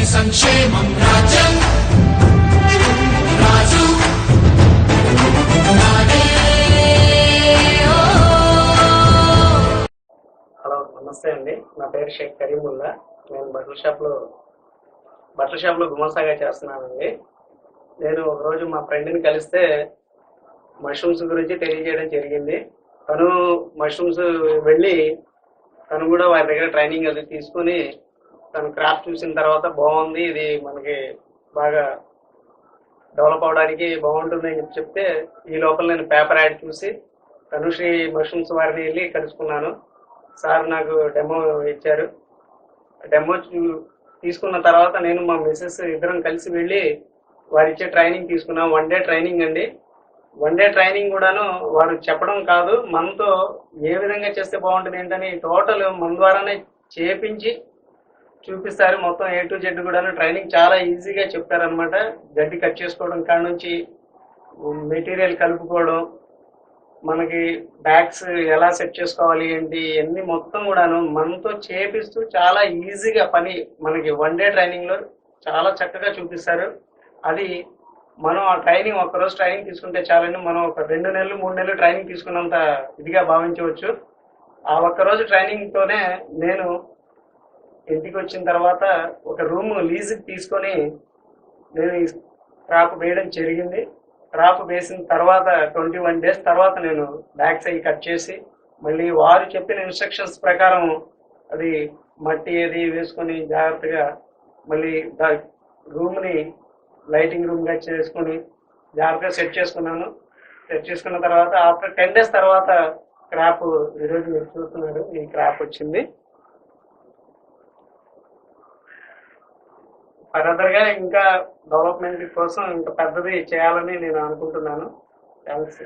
అందరి సంక్షేమం రాజ్యం. రాజు. హలో నమస్తే అండి. నా పేరు షేక్ కరీముల్లా. నేను బట్టల షాప్లో బట్టల షాప్లో గుమాసాగా చేస్తున్నానండి. నేను ఒకరోజు మా ఫ్రెండ్ని కలిస్తే మష్రూమ్స్ గురించి తెలియజేయడం జరిగింది. తను మష్రూమ్స్ వెళ్ళి తను కూడా వారి దగ్గర ట్రైనింగ్ అది తీసుకొని తను క్రాఫ్ట్ చూసిన తర్వాత బాగుంది ఇది మనకి బాగా డెవలప్ అవడానికి బాగుంటుంది అని చెప్తే ఈ లోపల నేను పేపర్ యాడ్ చూసి తనుశ్రీ మష్రూమ్స్ వారిని వెళ్ళి కలుసుకున్నాను. సార్ నాకు డెమో ఇచ్చారు. డెమో చూ- తీసుకున్న తర్వాత నేను మా మిస్సెస్ ఇద్దరం కలిసి వెళ్ళి వారు ఇచ్చే ట్రైనింగ్ తీసుకున్నాం. వన్ డే ట్రైనింగ్ అండి. వన్ డే ట్రైనింగ్ కూడాను వారు చెప్పడం కాదు మనతో ఏ విధంగా చేస్తే బాగుంటుంది ఏంటని టోటల్ మన ద్వారానే చేపించి చూపిస్తారు. మొత్తం ఏ టు జెడ్ కూడా ట్రైనింగ్ చాలా ఈజీగా చెప్తారనమాట గడ్డి కట్ చేసుకోవడం కాడ నుంచి మెటీరియల్ కలుపుకోవడం మనకి బ్యాగ్స్ ఎలా సెట్ చేసుకోవాలి ఏంటి ఇవన్నీ మొత్తం కూడాను మనతో చేపిస్తూ చాలా ఈజీగా పని మనకి వన్ డే ట్రైనింగ్లో చాలా చక్కగా చూపిస్తారు. అది మనం ఆ ట్రైనింగ్ ఒక్కరోజు ట్రైనింగ్ తీసుకుంటే చాలండి. మనం ఒక రెండు నెలలు మూడు నెలలు ట్రైనింగ్ తీసుకున్నంత ఇదిగా భావించవచ్చు. ఆ ఒక్కరోజు ట్రైనింగ్తోనే నేను ఇంటికి వచ్చిన తర్వాత ఒక రూమ్ లీజుకి తీసుకొని నేను ఈ క్రాప్ వేయడం జరిగింది. క్రాప్ వేసిన తర్వాత ట్వంటీ వన్ డేస్ తర్వాత నేను బ్యాక్స్ అవి కట్ చేసి మళ్ళీ వారు చెప్పిన ఇన్స్ట్రక్షన్స్ ప్రకారం అది మట్టి అది వేసుకొని జాగ్రత్తగా మళ్ళీ రూమ్ని లైటింగ్ రూమ్గా చేసుకొని జాగ్రత్తగా సెట్ చేసుకున్నాను. సెట్ చేసుకున్న తర్వాత ఆఫ్టర్ టెన్ డేస్ తర్వాత క్రాప్ ఈరోజు మీరు చూస్తున్నారు ఈ క్రాప్ వచ్చింది. ఫర్దర్గా ఇంకా డెవలప్మెంట్ కోసం ఇంకా పెద్దది చేయాలని నేను అనుకుంటున్నాను. థ్యాంక్స్